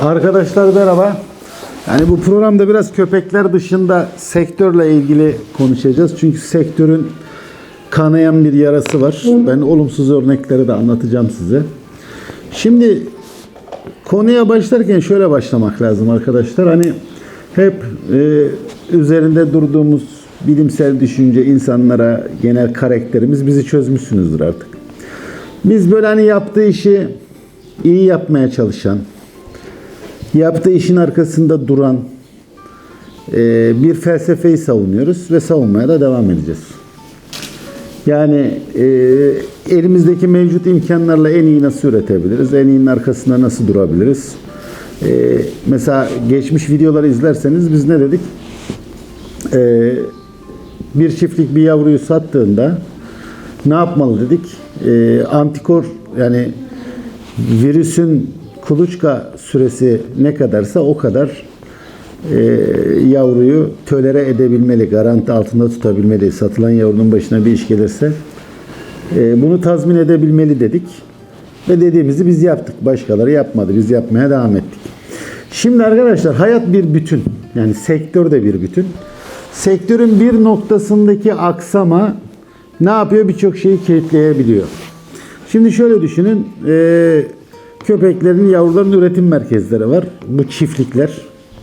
Arkadaşlar merhaba. Yani bu programda biraz köpekler dışında sektörle ilgili konuşacağız. Çünkü sektörün kanayan bir yarası var. Ben olumsuz örnekleri de anlatacağım size. Şimdi konuya başlarken şöyle başlamak lazım arkadaşlar. Hani hep e, üzerinde durduğumuz bilimsel düşünce insanlara genel karakterimiz bizi çözmüşsünüzdür artık. Biz böyle hani yaptığı işi iyi yapmaya çalışan, yaptığı işin arkasında duran e, bir felsefeyi savunuyoruz ve savunmaya da devam edeceğiz. Yani e, elimizdeki mevcut imkanlarla en iyi nasıl üretebiliriz? En iyinin arkasında nasıl durabiliriz? E, mesela geçmiş videoları izlerseniz biz ne dedik? E, bir çiftlik bir yavruyu sattığında ne yapmalı dedik? E, antikor yani virüsün kuluçka süresi ne kadarsa o kadar e, yavruyu tölere edebilmeli, garanti altında tutabilmeli. Satılan yavrunun başına bir iş gelirse e, bunu tazmin edebilmeli dedik. Ve dediğimizi biz yaptık. Başkaları yapmadı. Biz yapmaya devam ettik. Şimdi arkadaşlar hayat bir bütün. Yani sektör de bir bütün. Sektörün bir noktasındaki aksama ne yapıyor? Birçok şeyi kilitleyebiliyor. Şimdi şöyle düşünün. E, köpeklerin, yavruların üretim merkezleri var. Bu çiftlikler.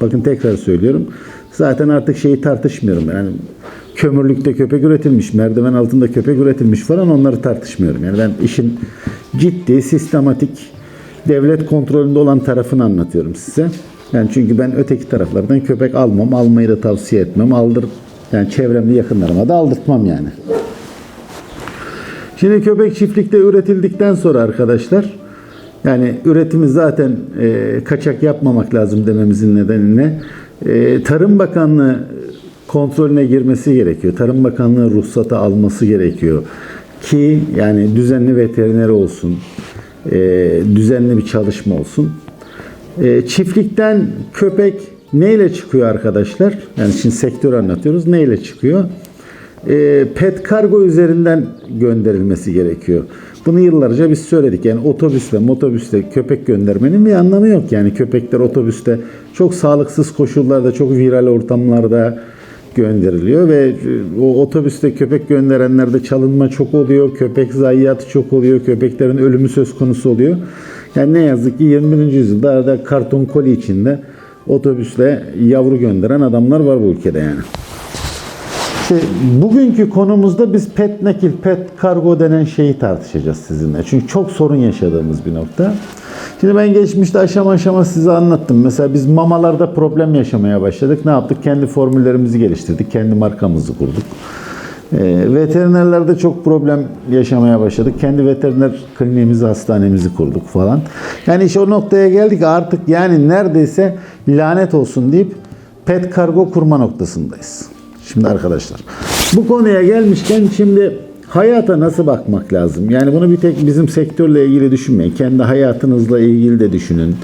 Bakın tekrar söylüyorum. Zaten artık şeyi tartışmıyorum. Yani kömürlükte köpek üretilmiş, merdiven altında köpek üretilmiş falan onları tartışmıyorum. Yani ben işin ciddi, sistematik, devlet kontrolünde olan tarafını anlatıyorum size. Yani çünkü ben öteki taraflardan köpek almam, almayı da tavsiye etmem, aldır yani çevremde yakınlarıma da aldırtmam yani. Şimdi köpek çiftlikte üretildikten sonra arkadaşlar yani üretimi zaten e, kaçak yapmamak lazım dememizin nedeniyle e, Tarım Bakanlığı kontrolüne girmesi gerekiyor. Tarım Bakanlığı ruhsatı alması gerekiyor ki yani düzenli veteriner olsun, e, düzenli bir çalışma olsun. E, çiftlikten köpek neyle çıkıyor arkadaşlar? Yani şimdi sektör anlatıyoruz. Neyle çıkıyor? E, pet kargo üzerinden gönderilmesi gerekiyor. Bunu yıllarca biz söyledik. Yani otobüsle, motobüsle köpek göndermenin bir anlamı yok. Yani köpekler otobüste çok sağlıksız koşullarda, çok viral ortamlarda gönderiliyor ve o otobüste köpek gönderenlerde çalınma çok oluyor, köpek zayiatı çok oluyor, köpeklerin ölümü söz konusu oluyor. Yani ne yazık ki 21. yüzyılda arada karton koli içinde otobüsle yavru gönderen adamlar var bu ülkede yani. İşte bugünkü konumuzda biz pet nakil, pet kargo denen şeyi tartışacağız sizinle. Çünkü çok sorun yaşadığımız bir nokta. Şimdi ben geçmişte aşama aşama size anlattım. Mesela biz mamalarda problem yaşamaya başladık. Ne yaptık? Kendi formüllerimizi geliştirdik. Kendi markamızı kurduk. E, veterinerlerde çok problem yaşamaya başladık. Kendi veteriner kliniğimizi, hastanemizi kurduk falan. Yani işte o noktaya geldik artık yani neredeyse lanet olsun deyip pet kargo kurma noktasındayız. Şimdi arkadaşlar bu konuya gelmişken şimdi hayata nasıl bakmak lazım? Yani bunu bir tek bizim sektörle ilgili düşünmeyin. Kendi hayatınızla ilgili de düşünün.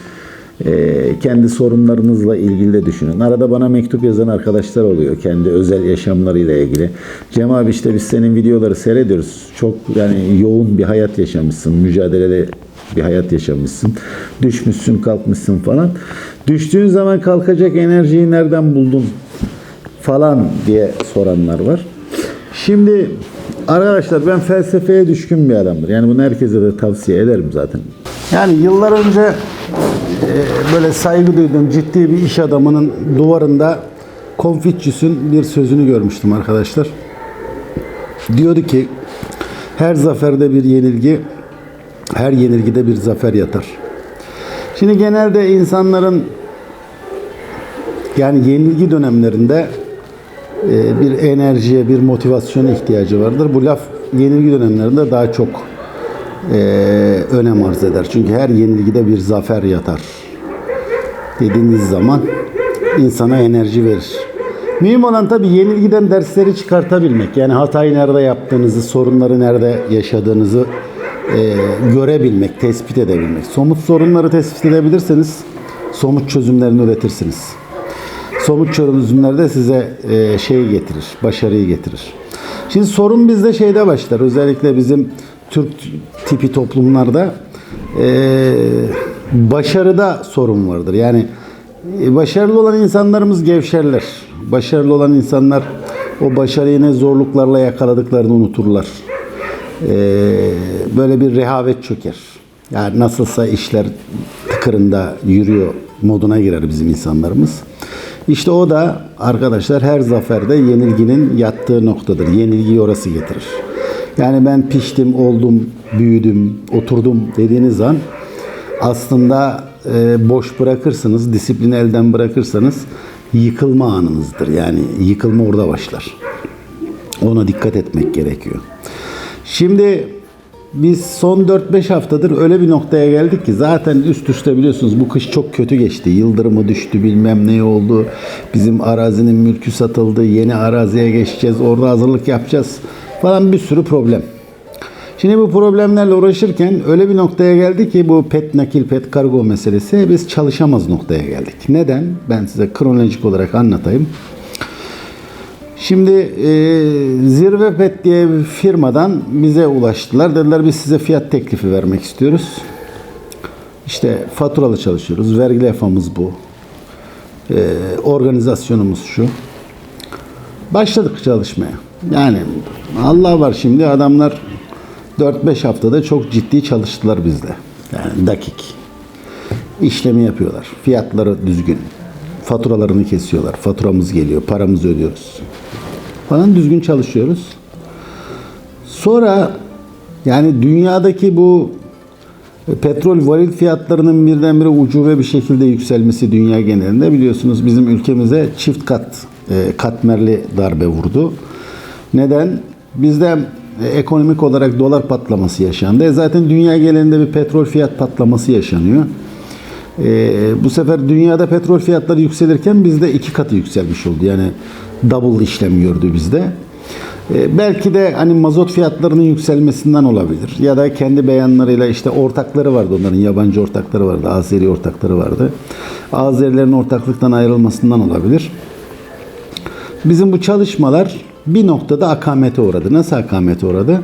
Ee, kendi sorunlarınızla ilgili de düşünün. Arada bana mektup yazan arkadaşlar oluyor. Kendi özel yaşamlarıyla ilgili. Cem abi işte biz senin videoları seyrediyoruz. Çok yani yoğun bir hayat yaşamışsın. Mücadelede bir hayat yaşamışsın. Düşmüşsün kalkmışsın falan. Düştüğün zaman kalkacak enerjiyi nereden buldun? Falan diye soranlar var. Şimdi arkadaşlar ben felsefeye düşkün bir adamdır. Yani bunu herkese de tavsiye ederim zaten. Yani yıllar önce e, böyle saygı duyduğum ciddi bir iş adamının duvarında Confucius'un bir sözünü görmüştüm arkadaşlar. Diyordu ki her zaferde bir yenilgi, her yenilgide bir zafer yatar. Şimdi genelde insanların yani yenilgi dönemlerinde bir enerjiye, bir motivasyona ihtiyacı vardır. Bu laf yenilgi dönemlerinde daha çok e, önem arz eder. Çünkü her yenilgide bir zafer yatar. Dediğiniz zaman insana enerji verir. Mühim olan tabii yenilgiden dersleri çıkartabilmek. Yani hatayı nerede yaptığınızı, sorunları nerede yaşadığınızı e, görebilmek, tespit edebilmek. Somut sorunları tespit edebilirseniz somut çözümlerini üretirsiniz somut çözümler de size e, şey getirir, başarıyı getirir. Şimdi sorun bizde şeyde başlar. Özellikle bizim Türk tipi toplumlarda e, başarıda sorun vardır. Yani e, başarılı olan insanlarımız gevşerler. Başarılı olan insanlar o başarıyı ne zorluklarla yakaladıklarını unuturlar. Ee, böyle bir rehavet çöker. Yani nasılsa işler tıkırında yürüyor moduna girer bizim insanlarımız. İşte o da arkadaşlar her zaferde yenilginin yattığı noktadır. Yenilgiyi orası getirir. Yani ben piştim, oldum, büyüdüm, oturdum dediğiniz an aslında e, boş bırakırsınız, disiplini elden bırakırsanız yıkılma anınızdır. Yani yıkılma orada başlar. Ona dikkat etmek gerekiyor. Şimdi biz son 4-5 haftadır öyle bir noktaya geldik ki zaten üst üste biliyorsunuz bu kış çok kötü geçti. Yıldırımı düştü bilmem ne oldu. Bizim arazinin mülkü satıldı. Yeni araziye geçeceğiz. Orada hazırlık yapacağız falan bir sürü problem. Şimdi bu problemlerle uğraşırken öyle bir noktaya geldi ki bu pet nakil pet kargo meselesi biz çalışamaz noktaya geldik. Neden? Ben size kronolojik olarak anlatayım. Şimdi e, Zirve Pet diye bir firmadan bize ulaştılar. Dediler biz size fiyat teklifi vermek istiyoruz. İşte faturalı çalışıyoruz. Vergi levhamız bu. E, organizasyonumuz şu. Başladık çalışmaya. Yani Allah var şimdi adamlar 4-5 haftada çok ciddi çalıştılar bizde. Yani dakik. İşlemi yapıyorlar. Fiyatları düzgün. Faturalarını kesiyorlar. Faturamız geliyor. Paramızı ödüyoruz. Falan düzgün çalışıyoruz. Sonra yani dünyadaki bu petrol varil fiyatlarının birdenbire ucube bir şekilde yükselmesi dünya genelinde biliyorsunuz bizim ülkemize çift kat e, katmerli darbe vurdu. Neden? Bizde e, ekonomik olarak dolar patlaması yaşandı. E zaten dünya genelinde bir petrol fiyat patlaması yaşanıyor. E, bu sefer dünyada petrol fiyatları yükselirken bizde iki katı yükselmiş oldu. Yani double işlem gördü bizde. E, belki de hani mazot fiyatlarının yükselmesinden olabilir. Ya da kendi beyanlarıyla işte ortakları vardı onların yabancı ortakları vardı. Azeri ortakları vardı. Azerilerin ortaklıktan ayrılmasından olabilir. Bizim bu çalışmalar bir noktada akamete uğradı. Nasıl akamete uğradı?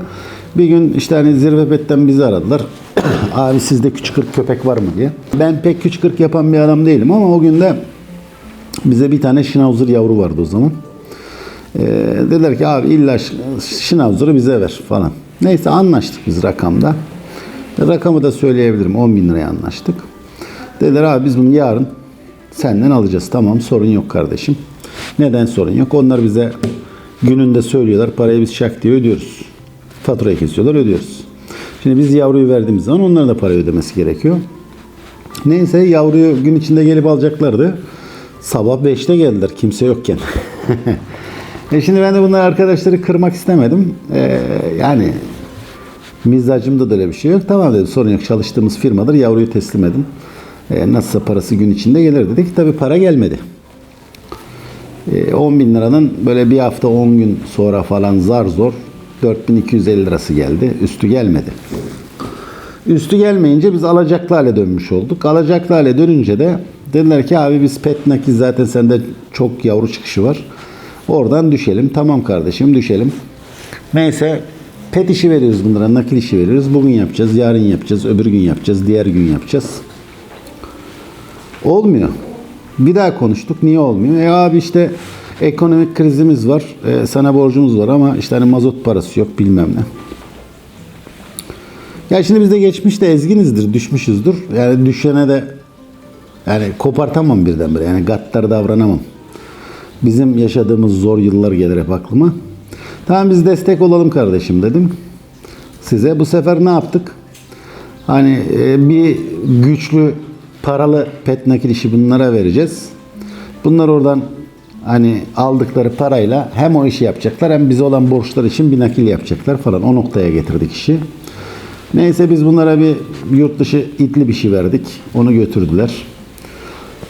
Bir gün işte hani zirve betten bizi aradılar. Abi sizde küçük ırk köpek var mı diye. Ben pek küçük ırk yapan bir adam değilim ama o gün de bize bir tane Schnauzer yavru vardı o zaman. Ee, dediler ki abi illa Schnauzer'ı bize ver falan. Neyse anlaştık biz rakamda. Rakamı da söyleyebilirim. 10 bin liraya anlaştık. Dediler abi biz bunu yarın senden alacağız. Tamam sorun yok kardeşim. Neden sorun yok? Onlar bize gününde söylüyorlar. Parayı biz şak diye ödüyoruz. Faturayı kesiyorlar ödüyoruz. Şimdi biz yavruyu verdiğimiz zaman onların da para ödemesi gerekiyor. Neyse yavruyu gün içinde gelip alacaklardı. Sabah 5'te geldiler kimse yokken. e şimdi ben de bunlar arkadaşları kırmak istemedim. Ee, yani mizacımda da öyle bir şey yok. Tamam dedim sorun yok çalıştığımız firmadır yavruyu teslim edin. Ee, nasılsa parası gün içinde gelir dedik. Tabi para gelmedi. 10 bin liranın böyle bir hafta 10 gün sonra falan zar zor 4250 lirası geldi. Üstü gelmedi. Üstü gelmeyince biz alacaklı hale dönmüş olduk. Alacaklı hale dönünce de dediler ki abi biz pet nakil zaten sende çok yavru çıkışı var. Oradan düşelim. Tamam kardeşim düşelim. Neyse pet işi veriyoruz bunlara. Nakil işi veriyoruz. Bugün yapacağız, yarın yapacağız, öbür gün yapacağız, diğer gün yapacağız. Olmuyor. Bir daha konuştuk. Niye olmuyor? E abi işte ekonomik krizimiz var. E, sana borcumuz var ama işte hani mazot parası yok bilmem ne. Ya şimdi biz de geçmişte ezginizdir, düşmüşüzdür. Yani düşene de yani kopartamam birdenbire. Yani gaddar davranamam. Bizim yaşadığımız zor yıllar gelir hep aklıma. Tamam biz destek olalım kardeşim dedim. Size bu sefer ne yaptık? Hani e, bir güçlü paralı pet nakil işi bunlara vereceğiz. Bunlar oradan hani aldıkları parayla hem o işi yapacaklar hem bize olan borçlar için bir nakil yapacaklar falan. O noktaya getirdik işi. Neyse biz bunlara bir yurt dışı itli bir şey verdik. Onu götürdüler.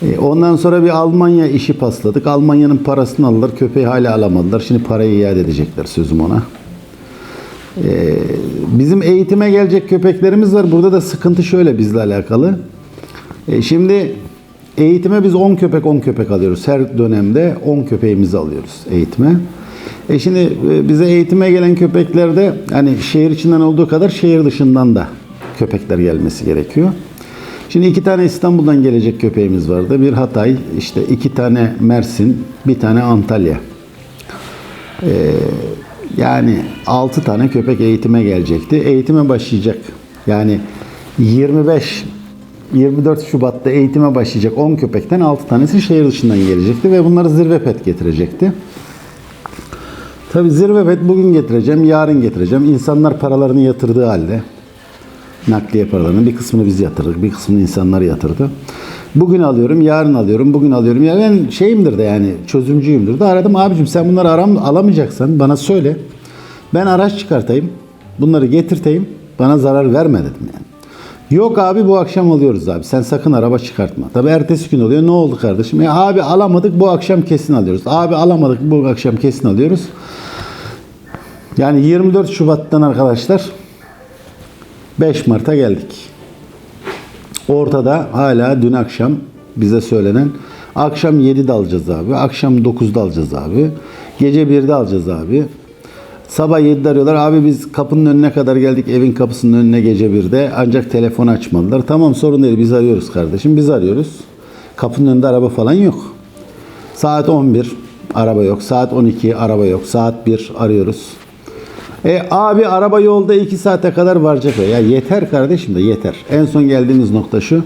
E, Ondan sonra bir Almanya işi pasladık. Almanya'nın parasını aldılar. Köpeği hala alamadılar. Şimdi parayı iade edecekler sözüm ona. E, Bizim eğitime gelecek köpeklerimiz var. Burada da sıkıntı şöyle bizle alakalı. E, Şimdi eğitime biz 10 köpek 10 köpek alıyoruz. Her dönemde 10 köpeğimizi alıyoruz eğitime. E şimdi bize eğitime gelen köpeklerde hani şehir içinden olduğu kadar şehir dışından da köpekler gelmesi gerekiyor. Şimdi iki tane İstanbul'dan gelecek köpeğimiz vardı. Bir Hatay, işte iki tane Mersin, bir tane Antalya. Ee, yani 6 tane köpek eğitime gelecekti. Eğitime başlayacak. Yani 25 24 Şubat'ta eğitime başlayacak 10 köpekten 6 tanesi şehir dışından gelecekti ve bunları zirve pet getirecekti. Tabi zirve pet bugün getireceğim, yarın getireceğim. İnsanlar paralarını yatırdığı halde nakliye paralarının bir kısmını biz yatırdık, bir kısmını insanlar yatırdı. Bugün alıyorum, yarın alıyorum, bugün alıyorum. Ya ben şeyimdir de yani çözümcüyümdür de aradım abicim sen bunları aram, alamayacaksan bana söyle. Ben araç çıkartayım, bunları getirteyim, bana zarar verme dedim yani. Yok abi bu akşam alıyoruz abi. Sen sakın araba çıkartma. Tabi ertesi gün oluyor. Ne oldu kardeşim? Ya abi alamadık bu akşam kesin alıyoruz. Abi alamadık bu akşam kesin alıyoruz. Yani 24 Şubat'tan arkadaşlar 5 Mart'a geldik. Ortada hala dün akşam bize söylenen akşam 7'de alacağız abi. Akşam 9'da alacağız abi. Gece 1'de alacağız abi. Sabah 7'de arıyorlar. Abi biz kapının önüne kadar geldik. Evin kapısının önüne gece 1'de. Ancak telefon açmadılar. Tamam sorun değil. Biz arıyoruz kardeşim. Biz arıyoruz. Kapının önünde araba falan yok. Saat 11 araba yok. Saat 12 araba yok. Saat 1 arıyoruz. E abi araba yolda 2 saate kadar varacak. Ya yeter kardeşim de yeter. En son geldiğimiz nokta şu.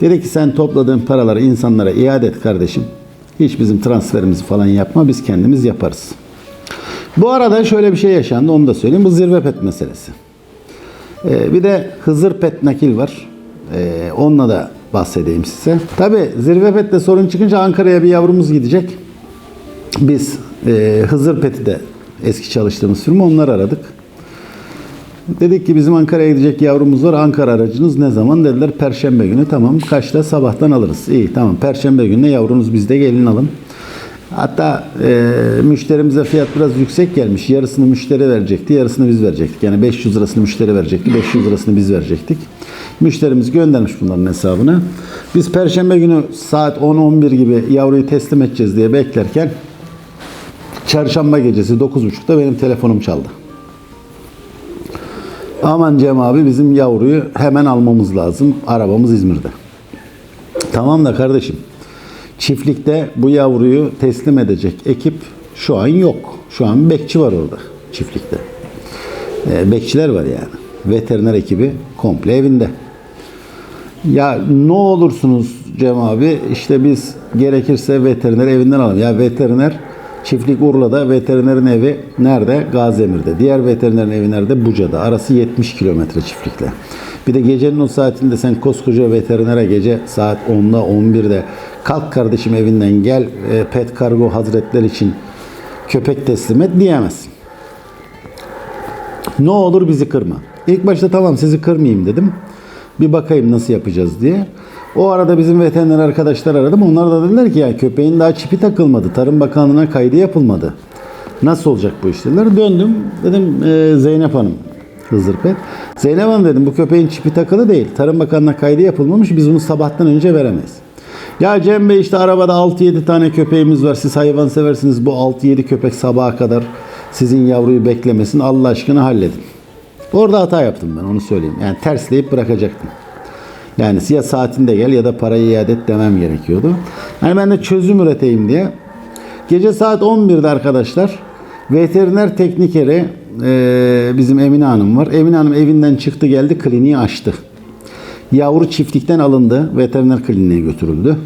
Dedi ki sen topladığın paraları insanlara iade et kardeşim. Hiç bizim transferimizi falan yapma. Biz kendimiz yaparız. Bu arada şöyle bir şey yaşandı onu da söyleyeyim. Bu zirve pet meselesi. Ee, bir de Hızır Pet nakil var. Ee, onunla da bahsedeyim size. Tabi zirve pette sorun çıkınca Ankara'ya bir yavrumuz gidecek. Biz e, Hızır Pet'i de eski çalıştığımız firma onları aradık. Dedik ki bizim Ankara'ya gidecek yavrumuz var. Ankara aracınız ne zaman? Dediler Perşembe günü. Tamam kaçta? Sabahtan alırız. İyi tamam. Perşembe gününe yavrunuz bizde gelin alın. Hatta e, müşterimize fiyat biraz yüksek gelmiş. Yarısını müşteri verecekti, yarısını biz verecektik. Yani 500 lirasını müşteri verecekti, 500 lirasını biz verecektik. Müşterimiz göndermiş bunların hesabını. Biz perşembe günü saat 10-11 gibi yavruyu teslim edeceğiz diye beklerken çarşamba gecesi 9.30'da benim telefonum çaldı. Aman Cem abi bizim yavruyu hemen almamız lazım. Arabamız İzmir'de. Tamam da kardeşim çiftlikte bu yavruyu teslim edecek ekip şu an yok. Şu an bekçi var orada çiftlikte. E, bekçiler var yani. Veteriner ekibi komple evinde. Ya ne olursunuz Cem abi işte biz gerekirse veteriner evinden alalım. Ya veteriner çiftlik Urla'da veterinerin evi nerede? Gaziemir'de. Diğer veterinerin evi nerede? Buca'da. Arası 70 kilometre çiftlikle. Bir de gecenin o saatinde sen koskoca veterinere gece saat 10'da 11'de kalk kardeşim evinden gel e, pet kargo hazretler için köpek teslim et diyemezsin. Ne olur bizi kırma. İlk başta tamam sizi kırmayayım dedim. Bir bakayım nasıl yapacağız diye. O arada bizim veteriner arkadaşlar aradım. Onlar da dediler ki ya köpeğin daha çipi takılmadı. Tarım Bakanlığı'na kaydı yapılmadı. Nasıl olacak bu iş dediler. Döndüm. Dedim e, Zeynep Hanım Hızır Pet. Zeynep Hanım dedim bu köpeğin çipi takılı değil. Tarım Bakanlığı'na kaydı yapılmamış. Biz bunu sabahtan önce veremeyiz. Ya Cem Bey işte arabada 6-7 tane köpeğimiz var. Siz hayvan seversiniz. Bu 6-7 köpek sabaha kadar sizin yavruyu beklemesin. Allah aşkına halledin. Orada hata yaptım ben onu söyleyeyim. Yani tersleyip bırakacaktım. Yani ya saatinde gel ya da parayı iade et demem gerekiyordu. Yani ben de çözüm üreteyim diye. Gece saat 11'de arkadaşlar veteriner teknikeri e, bizim Emine Hanım var. Emine Hanım evinden çıktı geldi kliniği açtı. Yavru çiftlikten alındı. Veteriner kliniğe götürüldü.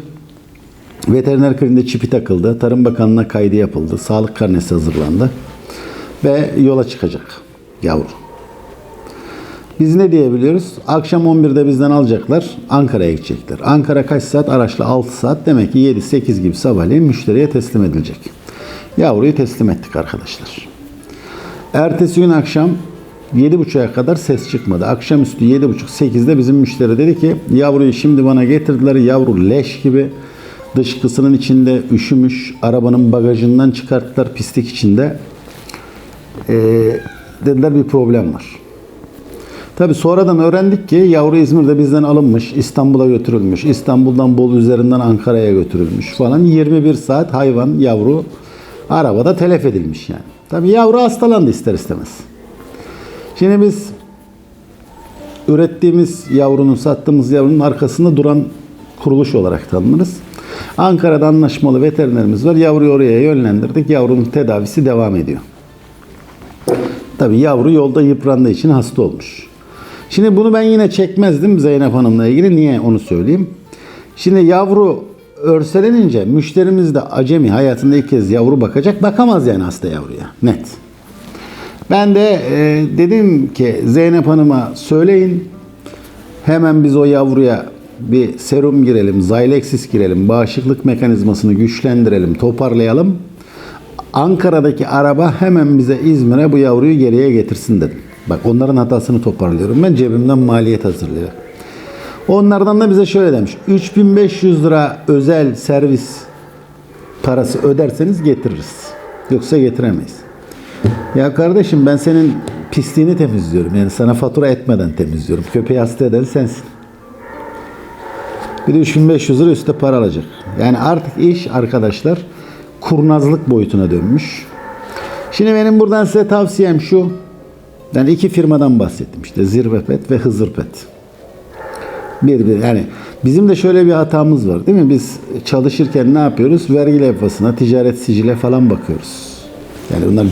Veteriner kliniğinde çipi takıldı. Tarım Bakanlığı'na kaydı yapıldı. Sağlık karnesi hazırlandı. Ve yola çıkacak yavru. Biz ne diyebiliyoruz? Akşam 11'de bizden alacaklar. Ankara'ya gidecekler. Ankara kaç saat? Araçla 6 saat. Demek ki 7-8 gibi sabahleyin müşteriye teslim edilecek. Yavruyu teslim ettik arkadaşlar. Ertesi gün akşam 7.30'a kadar ses çıkmadı. Akşamüstü 7.30-8'de bizim müşteri dedi ki yavruyu şimdi bana getirdiler. Yavru leş gibi dışkısının içinde üşümüş. Arabanın bagajından çıkarttılar pislik içinde. Ee, dediler bir problem var. Tabi sonradan öğrendik ki yavru İzmir'de bizden alınmış, İstanbul'a götürülmüş, İstanbul'dan Bolu üzerinden Ankara'ya götürülmüş falan. 21 saat hayvan, yavru arabada telef edilmiş yani. Tabi yavru hastalandı ister istemez. Şimdi biz ürettiğimiz yavrunun, sattığımız yavrunun arkasında duran kuruluş olarak tanınırız. Ankara'da anlaşmalı veterinerimiz var. Yavruyu oraya yönlendirdik. Yavrunun tedavisi devam ediyor. Tabii yavru yolda yıprandığı için hasta olmuş. Şimdi bunu ben yine çekmezdim Zeynep Hanım'la ilgili. Niye onu söyleyeyim. Şimdi yavru örselenince müşterimiz de acemi hayatında ilk kez yavru bakacak. Bakamaz yani hasta yavruya. Net. Ben de e, dedim ki Zeynep Hanım'a söyleyin. Hemen biz o yavruya bir serum girelim, Zylexis girelim, bağışıklık mekanizmasını güçlendirelim, toparlayalım. Ankara'daki araba hemen bize İzmir'e bu yavruyu geriye getirsin dedim. Bak onların hatasını toparlıyorum. Ben cebimden maliyet hazırlıyorum. Onlardan da bize şöyle demiş. 3500 lira özel servis parası öderseniz getiririz. Yoksa getiremeyiz. Ya kardeşim ben senin pisliğini temizliyorum. Yani sana fatura etmeden temizliyorum. Köpeği hasta eden sensin. Bir de 3500 lira üstte para alacak. Yani artık iş arkadaşlar kurnazlık boyutuna dönmüş. Şimdi benim buradan size tavsiyem şu. Ben iki firmadan bahsettim işte Zirve Pet ve Hızır Pet. Bir, bir yani bizim de şöyle bir hatamız var değil mi? Biz çalışırken ne yapıyoruz? Vergi levhasına, ticaret sicile falan bakıyoruz. Yani bunlar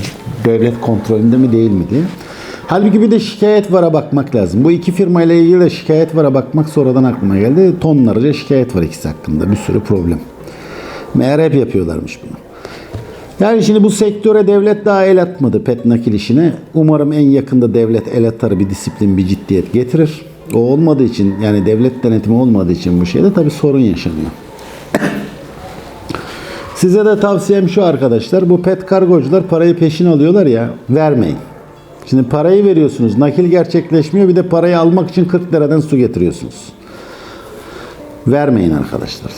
devlet kontrolünde mi değil mi diye. Halbuki bir de şikayet vara bakmak lazım. Bu iki firmayla ilgili de şikayet vara bakmak sonradan aklıma geldi. Tonlarca şikayet var ikisi hakkında. Bir sürü problem. Meğer hep yapıyorlarmış bunu. Yani şimdi bu sektöre devlet daha el atmadı pet nakil işine. Umarım en yakında devlet el atar bir disiplin, bir ciddiyet getirir. O olmadığı için yani devlet denetimi olmadığı için bu şeyde tabii sorun yaşanıyor. Size de tavsiyem şu arkadaşlar. Bu pet kargocular parayı peşin alıyorlar ya vermeyin. Şimdi parayı veriyorsunuz. Nakil gerçekleşmiyor. Bir de parayı almak için 40 liradan su getiriyorsunuz. Vermeyin arkadaşlar.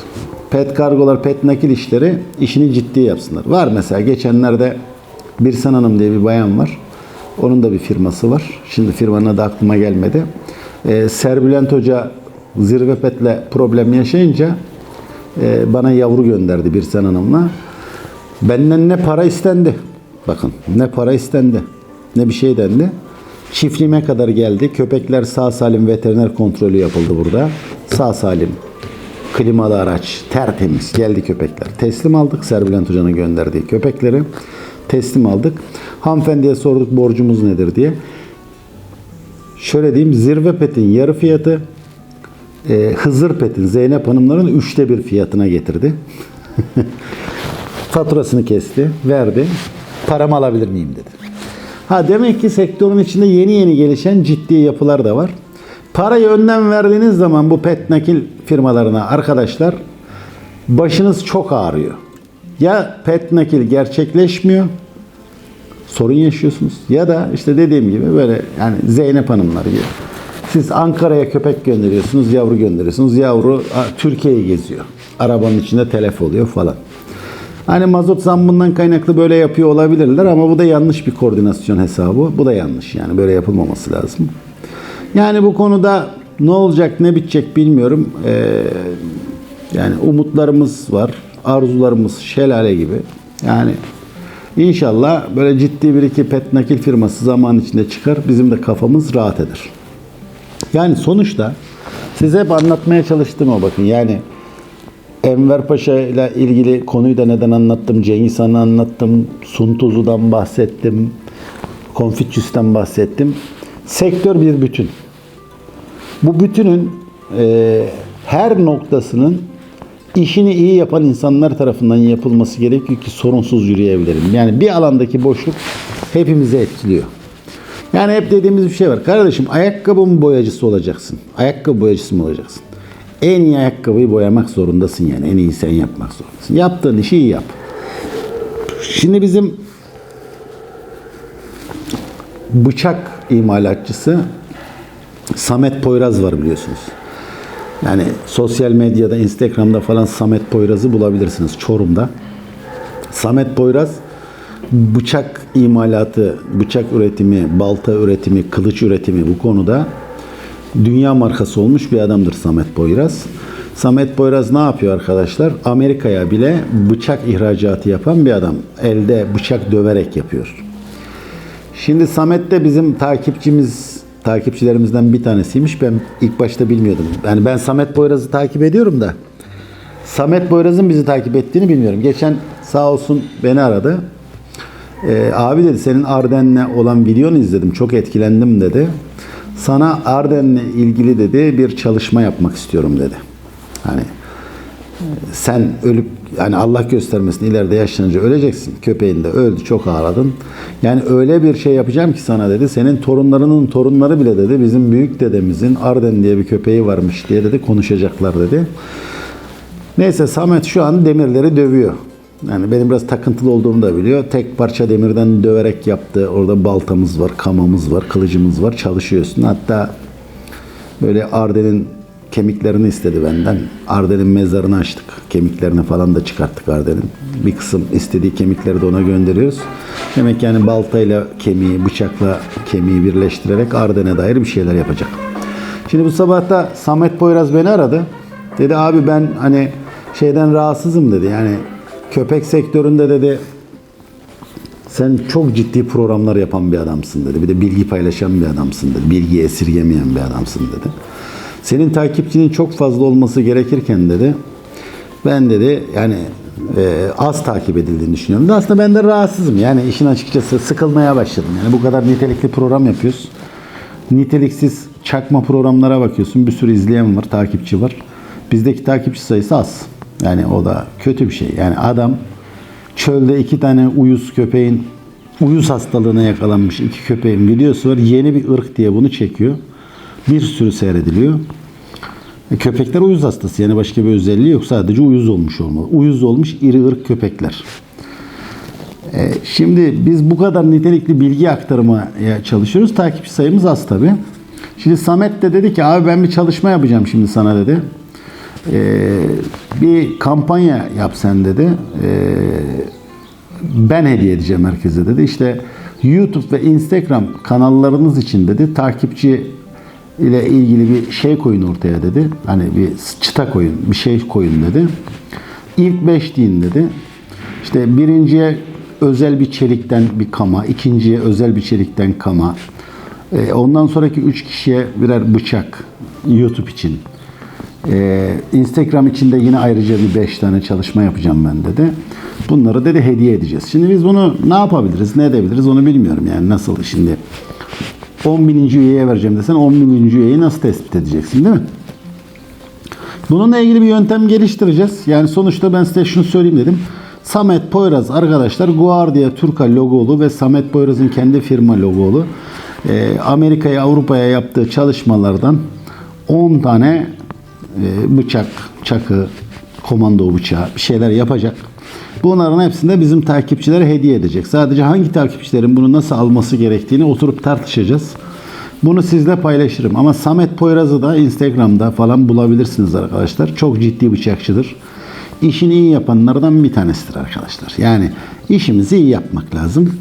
Pet kargolar, pet nakil işleri işini ciddi yapsınlar. Var mesela geçenlerde Birsan Hanım diye bir bayan var. Onun da bir firması var. Şimdi firmanın adı aklıma gelmedi. Ee, Serbülent Hoca Zirve Pet'le problem yaşayınca e, bana yavru gönderdi Birsan Hanım'la. Benden ne para istendi. Bakın ne para istendi. Ne bir şey dendi. Çiftliğime kadar geldi. Köpekler sağ salim veteriner kontrolü yapıldı burada. Sağ salim klimalı araç tertemiz geldi köpekler. Teslim aldık Serbülent Hoca'nın gönderdiği köpekleri. Teslim aldık. Hanımefendiye sorduk borcumuz nedir diye. Şöyle diyeyim Zirve Pet'in yarı fiyatı e, Hızır Pet'in Zeynep Hanımların üçte bir fiyatına getirdi. Faturasını kesti, verdi. Paramı alabilir miyim dedi. Ha demek ki sektörün içinde yeni yeni gelişen ciddi yapılar da var. Parayı önden verdiğiniz zaman bu pet nakil firmalarına arkadaşlar başınız çok ağrıyor. Ya pet nakil gerçekleşmiyor sorun yaşıyorsunuz. Ya da işte dediğim gibi böyle yani Zeynep Hanımlar gibi. Siz Ankara'ya köpek gönderiyorsunuz, yavru gönderiyorsunuz. Yavru Türkiye'yi geziyor. Arabanın içinde telef oluyor falan. Hani mazot zammından kaynaklı böyle yapıyor olabilirler ama bu da yanlış bir koordinasyon hesabı. Bu da yanlış yani böyle yapılmaması lazım. Yani bu konuda ne olacak ne bitecek bilmiyorum. Ee, yani umutlarımız var, arzularımız şelale gibi. Yani inşallah böyle ciddi bir iki pet nakil firması zaman içinde çıkar. Bizim de kafamız rahat eder. Yani sonuçta size hep anlatmaya çalıştım o bakın. Yani Enver Paşa ile ilgili konuyu da neden anlattım? Cengiz Han'ı anlattım. Suntuzu'dan bahsettim. Konfüçyüs'ten bahsettim. Sektör bir bütün. Bu bütünün e, her noktasının işini iyi yapan insanlar tarafından yapılması gerekiyor ki sorunsuz yürüyebilirim. Yani bir alandaki boşluk hepimizi etkiliyor. Yani hep dediğimiz bir şey var. Kardeşim ayakkabı mı boyacısı olacaksın? Ayakkabı boyacısı mı olacaksın? En iyi ayakkabıyı boyamak zorundasın yani. En iyi sen yapmak zorundasın. Yaptığın işi iyi yap. Şimdi bizim bıçak imalatçısı Samet Poyraz var biliyorsunuz. Yani sosyal medyada, Instagram'da falan Samet Poyraz'ı bulabilirsiniz Çorum'da. Samet Poyraz bıçak imalatı, bıçak üretimi, balta üretimi, kılıç üretimi bu konuda dünya markası olmuş bir adamdır Samet Poyraz. Samet Poyraz ne yapıyor arkadaşlar? Amerika'ya bile bıçak ihracatı yapan bir adam. Elde bıçak döverek yapıyor. Şimdi Samet de bizim takipçimiz takipçilerimizden bir tanesiymiş. Ben ilk başta bilmiyordum. Yani ben Samet Boyraz'ı takip ediyorum da Samet Boyraz'ın bizi takip ettiğini bilmiyorum. Geçen sağ olsun beni aradı. Ee, abi dedi senin Arden'le olan videonu izledim. Çok etkilendim dedi. Sana Arden'le ilgili dedi bir çalışma yapmak istiyorum dedi. Hani sen ölüp yani Allah göstermesin ileride yaşlanınca öleceksin. Köpeğin de öldü çok ağladın. Yani öyle bir şey yapacağım ki sana dedi. Senin torunlarının torunları bile dedi bizim büyük dedemizin Arden diye bir köpeği varmış diye dedi konuşacaklar dedi. Neyse Samet şu an demirleri dövüyor. Yani benim biraz takıntılı olduğumu da biliyor. Tek parça demirden döverek yaptı. Orada baltamız var, kamamız var, kılıcımız var. Çalışıyorsun. Hatta böyle Arden'in kemiklerini istedi benden. Arden'in mezarını açtık. Kemiklerini falan da çıkarttık Arden'in. Bir kısım istediği kemikleri de ona gönderiyoruz. Demek yani baltayla kemiği, bıçakla kemiği birleştirerek Arden'e dair bir şeyler yapacak. Şimdi bu sabah da Samet Poyraz beni aradı. Dedi abi ben hani şeyden rahatsızım dedi. Yani köpek sektöründe dedi sen çok ciddi programlar yapan bir adamsın dedi. Bir de bilgi paylaşan bir adamsın dedi. Bilgi esirgemeyen bir adamsın dedi. Senin takipçinin çok fazla olması gerekirken dedi. Ben dedi yani e, az takip edildiğini düşünüyorum. Da aslında ben de rahatsızım. Yani işin açıkçası sıkılmaya başladım. Yani bu kadar nitelikli program yapıyoruz. Niteliksiz çakma programlara bakıyorsun. Bir sürü izleyen var, takipçi var. Bizdeki takipçi sayısı az. Yani o da kötü bir şey. Yani adam çölde iki tane uyuz köpeğin uyuz hastalığına yakalanmış iki köpeğin videosu var. Yeni bir ırk diye bunu çekiyor. Bir sürü seyrediliyor. E, Köpekler uyuz hastası. Yani başka bir özelliği yok. Sadece uyuz olmuş olmalı. Uyuz olmuş iri ırk köpekler. E, Şimdi biz bu kadar nitelikli bilgi aktarmaya çalışıyoruz. Takipçi sayımız az tabi. Şimdi Samet de dedi ki abi ben bir çalışma yapacağım şimdi sana dedi. E, bir kampanya yap sen dedi. E, ben hediye edeceğim herkese dedi. İşte YouTube ve Instagram kanallarınız için dedi takipçi ile ilgili bir şey koyun ortaya dedi. Hani bir çıta koyun, bir şey koyun dedi. İlk beş deyin dedi. İşte birinciye özel bir çelikten bir kama, ikinciye özel bir çelikten kama. E, ondan sonraki üç kişiye birer bıçak YouTube için. Ee, Instagram için de yine ayrıca bir 5 tane çalışma yapacağım ben dedi. Bunları dedi hediye edeceğiz. Şimdi biz bunu ne yapabiliriz, ne edebiliriz onu bilmiyorum. Yani nasıl şimdi 10 bininci üyeye vereceğim desen 10 bininci üyeyi nasıl tespit edeceksin değil mi? Bununla ilgili bir yöntem geliştireceğiz. Yani sonuçta ben size şunu söyleyeyim dedim. Samet Poyraz arkadaşlar Guardia Turca logolu ve Samet Poyraz'ın kendi firma logolu e, Amerika'ya Avrupa'ya yaptığı çalışmalardan 10 tane e, bıçak, çakı, komando bıçağı bir şeyler yapacak. Bunların hepsini de bizim takipçilere hediye edecek. Sadece hangi takipçilerin bunu nasıl alması gerektiğini oturup tartışacağız. Bunu sizle paylaşırım. Ama Samet Poyraz'ı da Instagram'da falan bulabilirsiniz arkadaşlar. Çok ciddi bıçakçıdır. İşini iyi yapanlardan bir tanesidir arkadaşlar. Yani işimizi iyi yapmak lazım.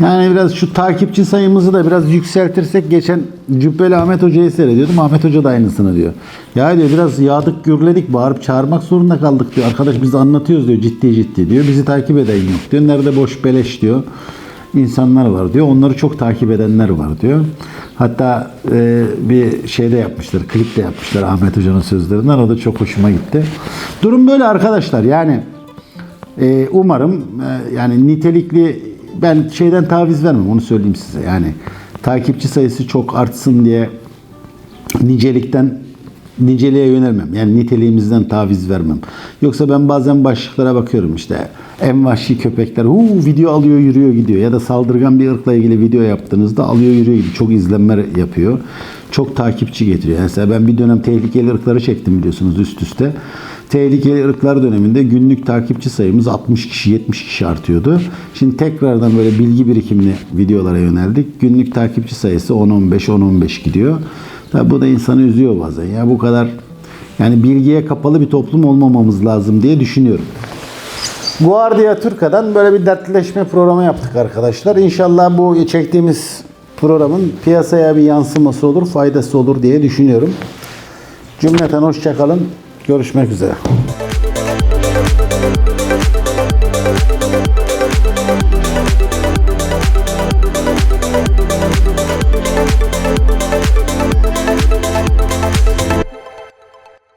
Yani biraz şu takipçi sayımızı da biraz yükseltirsek geçen Cübbeli Ahmet Hoca'yı seyrediyordum. Ahmet Hoca da aynısını diyor. Ya diyor biraz yağdık gürledik bağırıp çağırmak zorunda kaldık diyor. Arkadaş biz anlatıyoruz diyor ciddi ciddi diyor. Bizi takip eden yok diyor. Nerede boş beleş diyor. insanlar var diyor. Onları çok takip edenler var diyor. Hatta e, bir şeyde yapmışlar, klip de yapmışlar Ahmet Hoca'nın sözlerinden. O da çok hoşuma gitti. Durum böyle arkadaşlar. Yani ee, umarım e, yani nitelikli ben şeyden taviz vermem onu söyleyeyim size. Yani takipçi sayısı çok artsın diye nicelikten niceliğe yönelmem. Yani niteliğimizden taviz vermem. Yoksa ben bazen başlıklara bakıyorum işte en vahşi köpekler huu, video alıyor yürüyor gidiyor ya da saldırgan bir ırkla ilgili video yaptığınızda alıyor yürüyor gidiyor. Çok izlenme yapıyor. Çok takipçi getiriyor. Mesela ben bir dönem tehlikeli ırkları çektim biliyorsunuz üst üste. Tehlikeli ırklar döneminde günlük takipçi sayımız 60 kişi 70 kişi artıyordu. Şimdi tekrardan böyle bilgi birikimli videolara yöneldik. Günlük takipçi sayısı 10-15 10-15 gidiyor. Tabi bu da insanı üzüyor bazen. Ya bu kadar yani bilgiye kapalı bir toplum olmamamız lazım diye düşünüyorum. Guardia Turca'dan böyle bir dertleşme programı yaptık arkadaşlar. İnşallah bu çektiğimiz programın piyasaya bir yansıması olur, faydası olur diye düşünüyorum. Cümleten hoşçakalın. Görüşmek üzere.